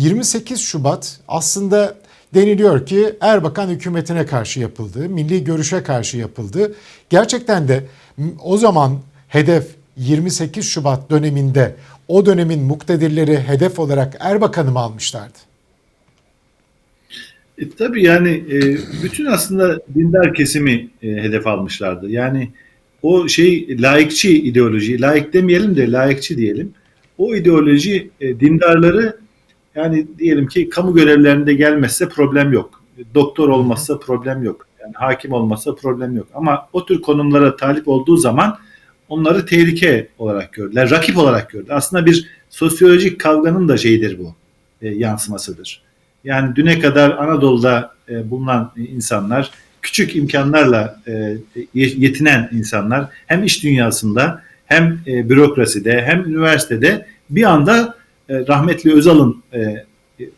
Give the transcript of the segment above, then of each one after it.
28 Şubat aslında deniliyor ki Erbakan hükümetine karşı yapıldı, milli görüşe karşı yapıldı. Gerçekten de o zaman hedef 28 Şubat döneminde o dönemin muktedirleri hedef olarak Erbakan'ı mı almışlardı? E, tabii yani e, bütün aslında dindar kesimi e, hedef almışlardı. Yani o şey laikçi ideoloji, laik demeyelim de laikçi diyelim. O ideoloji e, dindarları yani diyelim ki kamu görevlerinde gelmezse problem yok. Doktor olmazsa problem yok. Yani hakim olmazsa problem yok. Ama o tür konumlara talip olduğu zaman onları tehlike olarak gördüler. Rakip olarak gördüler. Aslında bir sosyolojik kavganın da şeyidir bu. E, yansımasıdır. Yani düne kadar Anadolu'da e, bulunan insanlar küçük imkanlarla e, yetinen insanlar hem iş dünyasında hem e, bürokraside hem üniversitede bir anda rahmetli Özal'ın e,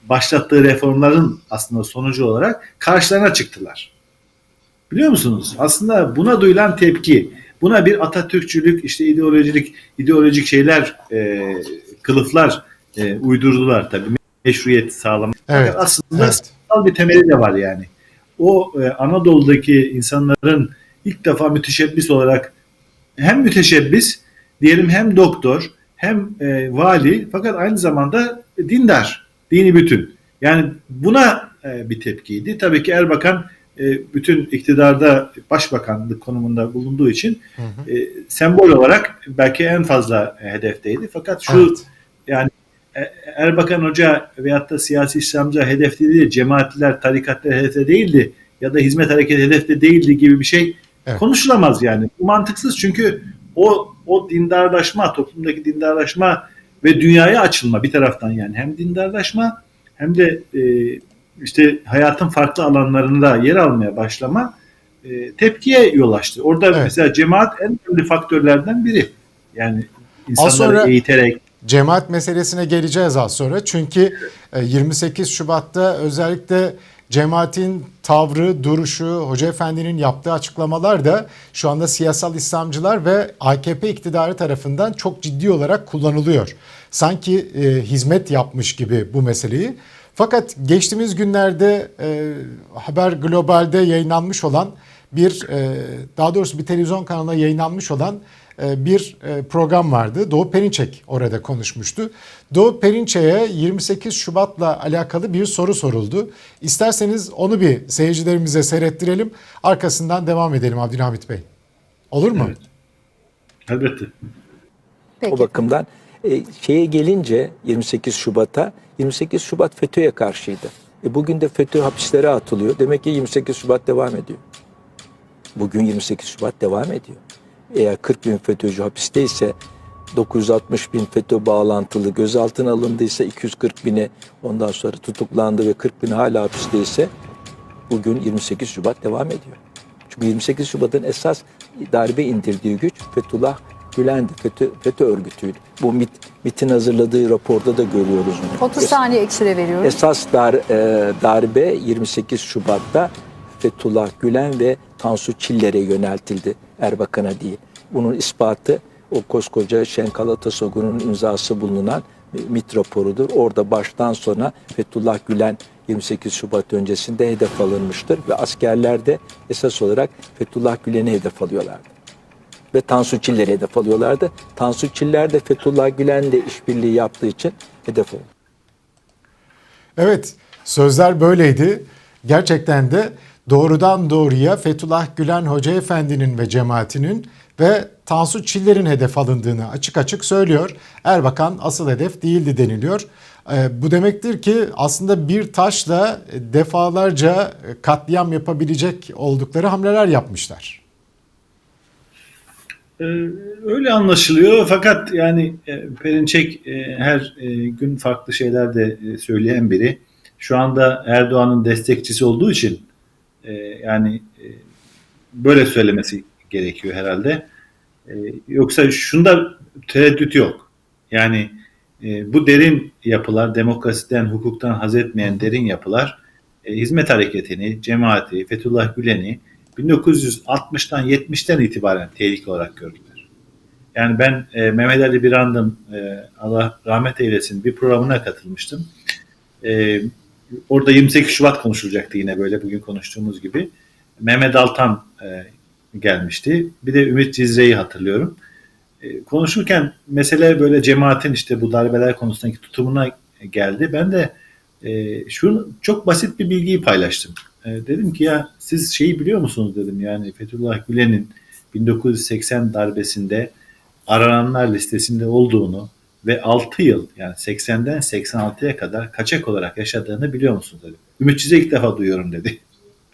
başlattığı reformların aslında sonucu olarak karşılarına çıktılar. Biliyor musunuz? Aslında buna duyulan tepki, buna bir Atatürkçülük, işte ideolojik ideolojik şeyler, e, kılıflar e, uydurdular tabii. Meşruiyet sağlamak. Evet, Fakat aslında evet. bir temeli de var yani. O e, Anadolu'daki insanların ilk defa müteşebbis olarak hem müteşebbis diyelim hem doktor hem e, vali fakat aynı zamanda dindar, dini bütün. Yani buna e, bir tepkiydi. Tabii ki Erbakan e, bütün iktidarda başbakanlık konumunda bulunduğu için Hı hı. e, sembol olarak belki en fazla e, hedefteydi. Fakat şu Evet. yani e, Erbakan Hoca veyahut da siyasi İslamcı hedefte değil, cemaatliler, tarikatlar hedefte değildi ya da hizmet hareketi hedefte değildi gibi bir şey Evet. konuşulamaz yani. Bu mantıksız çünkü o o dindarlaşma, toplumdaki dindarlaşma ve dünyaya açılma bir taraftan yani hem dindarlaşma hem de e, işte hayatın farklı alanlarında yer almaya başlama e, tepkiye yol açtı. Orada Evet. mesela cemaat en önemli faktörlerden biri. Yani insanları sonra- eğiterek Cemaat meselesine geleceğiz az sonra. Çünkü e, 28 Şubat'ta özellikle cemaatin tavrı, duruşu, Hoca Efendi'nin yaptığı açıklamalar da şu anda siyasal İslamcılar ve AKP iktidarı tarafından çok ciddi olarak kullanılıyor. Sanki e, hizmet yapmış gibi bu meseleyi. Fakat geçtiğimiz günlerde e, Haber Global'de yayınlanmış olan bir e, daha doğrusu bir televizyon kanalına yayınlanmış olan bir e, program vardı. Doğu Perinçek orada konuşmuştu. Doğu Perinçek'e 28 Şubat'la alakalı bir soru soruldu. İsterseniz onu bir seyircilerimize seyrettirelim. Arkasından devam edelim Abdülhamit Bey. Olur mu? Evet. elbette. Peki. O bakımdan e, şeye gelince 28 Şubat'a 28 Şubat FETÖ'ye karşıydı. E, bugün de FETÖ hapislere atılıyor. Demek ki 28 Şubat devam ediyor. Bugün 28 Şubat devam ediyor. Eğer 40 bin FETÖ'cü hapisteyse 960 bin FETÖ bağlantılı gözaltına alındıysa 240 bini ondan sonra tutuklandı ve 40 bin hala hapisteyse bugün 28 Şubat devam ediyor. Çünkü 28 Şubat'ın esas darbe indirdiği güç Fethullah Gülen'di, FETÖ, FETÖ örgütüydü. Bu MIT, MIT'in hazırladığı raporda da görüyoruz bunu. 30 saniye eksire veriyorum. Esas dar, e, darbe 28 Şubat'ta Fethullah Gülen ve Tansu Çiller'e yöneltildi. Erbakan'a değil. Bunun ispatı o koskoca Şenkal Atasoy'un imzası bulunan MIT raporudur. Orada baştan sona Fethullah Gülen 28 Şubat öncesinde hedef alınmıştır ve askerler de esas olarak Fethullah Gülen'i hedef alıyorlardı ve Tansu Çiller'i hedef alıyorlardı. Tansu Çiller de Fethullah Gülen'le işbirliği yaptığı için hedef oldu. Evet sözler böyleydi. Gerçekten de doğrudan doğruya Fethullah Gülen Hoca Efendi'nin ve cemaatinin ve Tansu Çiller'in hedef alındığını açık açık söylüyor. Erbakan asıl hedef değildi deniliyor. Ee, bu demektir ki aslında bir taşla defalarca katliam yapabilecek oldukları hamleler yapmışlar. Ee, öyle anlaşılıyor fakat yani e, Perinçek e, her e, gün farklı şeyler de söyleyen biri. Şu anda Erdoğan'ın destekçisi olduğu için e, yani e, böyle söylemesi gerekiyor herhalde. E, yoksa şunda tereddüt yok. Yani e, bu derin yapılar, demokrasiden, hukuktan haz etmeyen derin yapılar e, hizmet hareketini, cemaati, Fethullah Gülen'i 1960'tan 70'ten itibaren tehlike olarak gördüler. Yani ben e, Mehmet Ali Birand'ın e, Allah rahmet eylesin bir programına katılmıştım. e, orada 28 Şubat konuşulacaktı yine böyle bugün konuştuğumuz gibi. Mehmet Altan e, gelmişti. Bir de Ümit Cizre'yi hatırlıyorum. E, konuşurken mesele böyle cemaatin işte bu darbeler konusundaki tutumuna geldi. Ben de e, şu çok basit bir bilgiyi paylaştım. E, dedim ki ya siz şeyi biliyor musunuz dedim yani Fethullah Gülen'in 1980 darbesinde arananlar listesinde olduğunu ve 6 yıl yani 80'den 86'ya kadar kaçak olarak yaşadığını biliyor musunuz dedim. Ümit Çiz'e ilk defa duyuyorum dedi.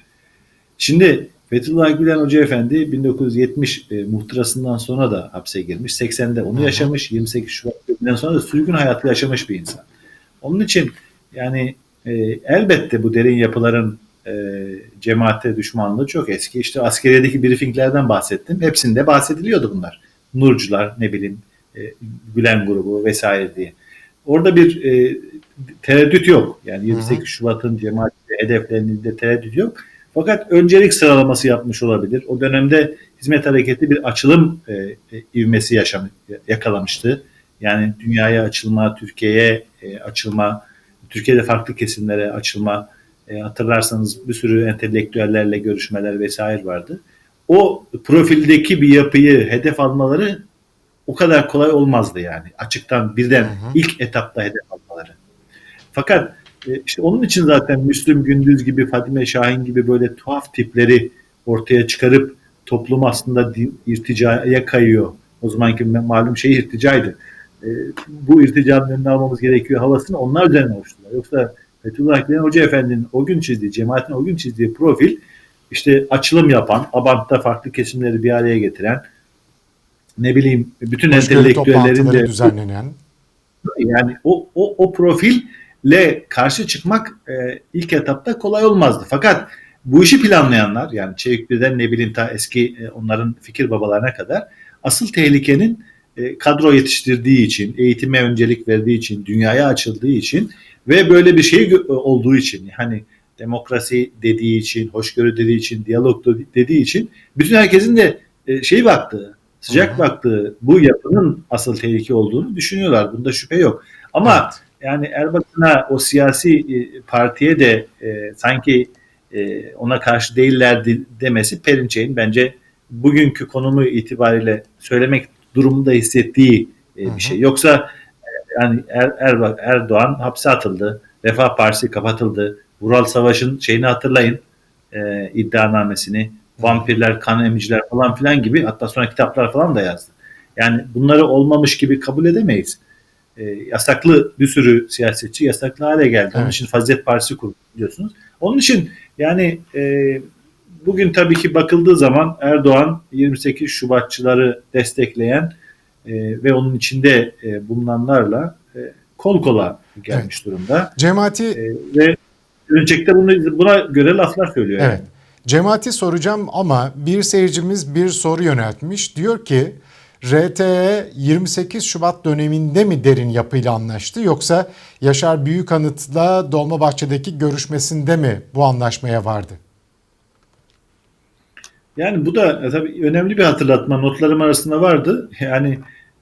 Şimdi Fethullah Gülen Hoca Efendi 1970 e, muhtırasından sonra da hapse girmiş. 80'de onu yaşamış. 28 Şubat'tan sonra da sürgün hayatı yaşamış bir insan. Onun için yani e, elbette bu derin yapıların e, cemaate düşmanlığı çok eski. İşte askeriyedeki briefinglerden bahsettim. Hepsinde bahsediliyordu bunlar. Nurcular, ne bileyim, e, Gülen grubu vesaire diye. Orada bir e, tereddüt yok. Yani 28 Şubat'ın cemaat hedeflerinde tereddüt yok. Fakat öncelik sıralaması yapmış olabilir. O dönemde hizmet hareketi bir açılım e, e, ivmesi yaşam, yakalamıştı. Yani dünyaya açılma, Türkiye'ye e, açılma, Türkiye'de farklı kesimlere açılma, e, hatırlarsanız bir sürü entelektüellerle görüşmeler vesaire vardı. O profildeki bir yapıyı hedef almaları o kadar kolay olmazdı yani. Açıktan birden Hı hı. ilk etapta hedef almaları. Fakat e, işte onun için zaten Müslüm Gündüz gibi, Fadime Şahin gibi böyle tuhaf tipleri ortaya çıkarıp toplum aslında irticaya kayıyor. O zamanki malum şey irticaydı. E, bu irticanın önüne almamız gerekiyor havasını onlar üzerine oluştular. Yoksa Fethullah Gülen Hoca Efendi'nin o gün çizdiği, cemaatin o gün çizdiği profil işte açılım yapan, Abant'ta farklı kesimleri bir araya getiren, ne bileyim bütün Hoşgörü entelektüellerin de düzenlenen. yani o, o, o profille karşı çıkmak e, ilk etapta kolay olmazdı. Fakat bu işi planlayanlar yani Çevik Birden ne bileyim ta eski e, onların fikir babalarına kadar asıl tehlikenin e, kadro yetiştirdiği için, eğitime öncelik verdiği için, dünyaya açıldığı için ve böyle bir şey gö- olduğu için hani demokrasi dediği için, hoşgörü dediği için, diyalog dediği için bütün herkesin de e, şey baktığı, sıcak Hı hı. baktığı bu yapının asıl tehlike olduğunu düşünüyorlar. Bunda şüphe yok. Ama Evet. yani Erbakan'a o siyasi e, partiye de e, sanki e, ona karşı değillerdi demesi Perinçek'in bence bugünkü konumu itibariyle söylemek durumunda hissettiği e, bir şey. Yoksa e, yani er, Er- Erdoğan hapse atıldı. Refah Partisi kapatıldı. Vural Savaş'ın şeyini hatırlayın. E, iddianamesini. Vampirler, kan emiciler falan filan gibi hatta sonra kitaplar falan da yazdı. Yani bunları olmamış gibi kabul edemeyiz. E, yasaklı bir sürü siyasetçi yasaklı hale geldi. Onun Evet. için Fazilet Partisi kurdu biliyorsunuz. Onun için yani e, bugün tabii ki bakıldığı zaman Erdoğan 28 Şubatçıları destekleyen e, ve onun içinde e, bulunanlarla e, kol kola gelmiş durumda. Cemaati E, ve Öncelikle bunu, buna göre laflar söylüyor. Evet. Cemaati soracağım ama bir seyircimiz bir soru yöneltmiş. Diyor ki RTE 28 Şubat döneminde mi derin yapıyla anlaştı yoksa Yaşar Büyükanıt'la Dolmabahçe'deki görüşmesinde mi bu anlaşmaya vardı? Yani bu da e, tabii önemli bir hatırlatma. Notlarım arasında vardı. Yani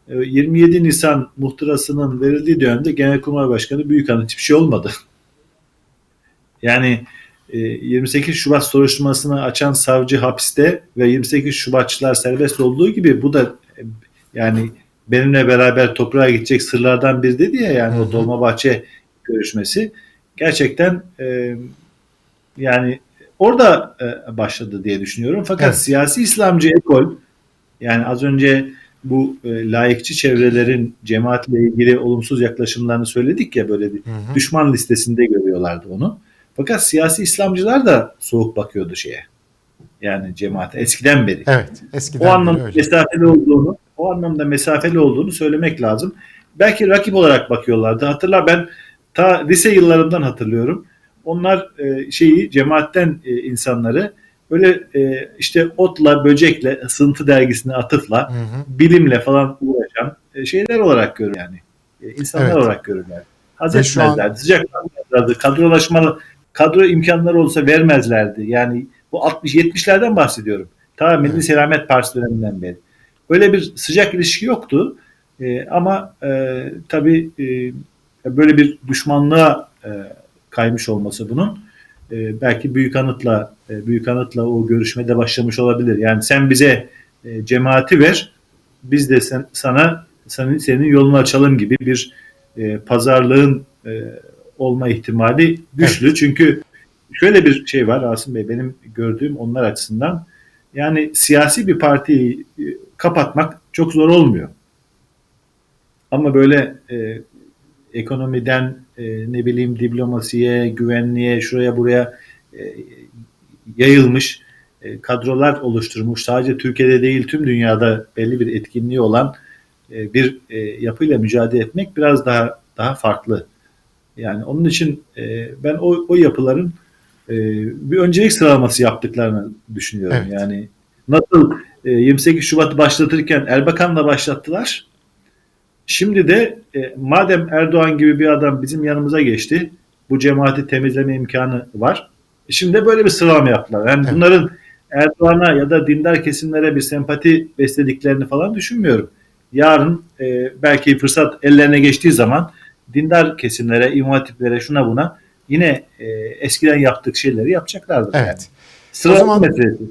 e, 27 Nisan muhtırasının verildiği dönemde Genelkurmay Başkanı Büyükanıt hiçbir şey olmadı. Yani e, 28 Şubat soruşturmasını açan savcı hapiste ve 28 Şubatçılar serbest olduğu gibi bu da yani benimle beraber toprağa gidecek sırlardan biri dedi ya yani Hı hı. o Dolmabahçe görüşmesi gerçekten e, yani orada e, başladı diye düşünüyorum. Fakat Evet. siyasi İslamcı ekol yani az önce bu e, laikçi çevrelerin cemaatle ilgili olumsuz yaklaşımlarını söyledik ya böyle bir Hı hı. düşman listesinde görüyorlardı onu. Fakat siyasi İslamcılar da soğuk bakıyordu şeye. Yani cemaate eskiden beri. Evet, O eskiden beri anlamda öyle. mesafeli olduğunu, o anlamda mesafeli olduğunu söylemek lazım. Belki rakip olarak bakıyorlardı. Hatırla ben ta lise yıllarımdan hatırlıyorum. Onlar e, şeyi cemaatten e, insanları böyle e, işte otla, böcekle, ısıntı dergisine atıfla, Hı hı. bilimle falan uğraşan e, şeyler olarak görür yani. E, insanlar Evet. olarak görürler. Haz Ve şu an- etmezlerdi, sıcak bakmazlardı. Kadro imkanları olsa vermezlerdi. Yani bu 60-70'lerden bahsediyorum. Ta Milli. Selamet Partisi döneminden beri. Öyle bir sıcak ilişki yoktu. E, ama e, tabii e, böyle bir düşmanlığa e, kaymış olması bunun. E, belki Büyük Anıt'la e, Büyük Anıt'la o görüşmede başlamış olabilir. Yani sen bize e, cemaati ver, biz de sen, sana senin, senin yolunu açalım gibi bir e, pazarlığın e, olma ihtimali güçlü. Çünkü şöyle bir şey var Asım Bey benim gördüğüm onlar açısından yani siyasi bir partiyi e, kapatmak çok zor olmuyor. Ama böyle e, ekonomiden e, ne bileyim diplomasiye, güvenliğe, şuraya buraya e, yayılmış e, kadrolar oluşturmuş. Sadece Türkiye'de değil tüm dünyada belli bir etkinliği olan e, bir e, yapıyla mücadele etmek biraz daha daha farklı. Yani onun için e, ben o, o yapıların e, bir öncelik sıralaması yaptıklarını düşünüyorum. Evet. Yani nasıl e, 28 Şubat'ı başlatırken Erbakan'la başlattılar. Şimdi de e, madem Erdoğan gibi bir adam bizim yanımıza geçti, bu cemaati temizleme imkanı var. E, Şimdi de böyle bir sıralama yaptılar. Yani Evet. bunların Erdoğan'a ya da dindar kesimlere bir sempati beslediklerini falan düşünmüyorum. Yarın e, belki fırsat ellerine geçtiği zaman dindar kesimlere, imam şuna buna yine e, eskiden yaptık şeyleri yapacaklardır. Yani. Evet. Sıralama O zaman- meselesi.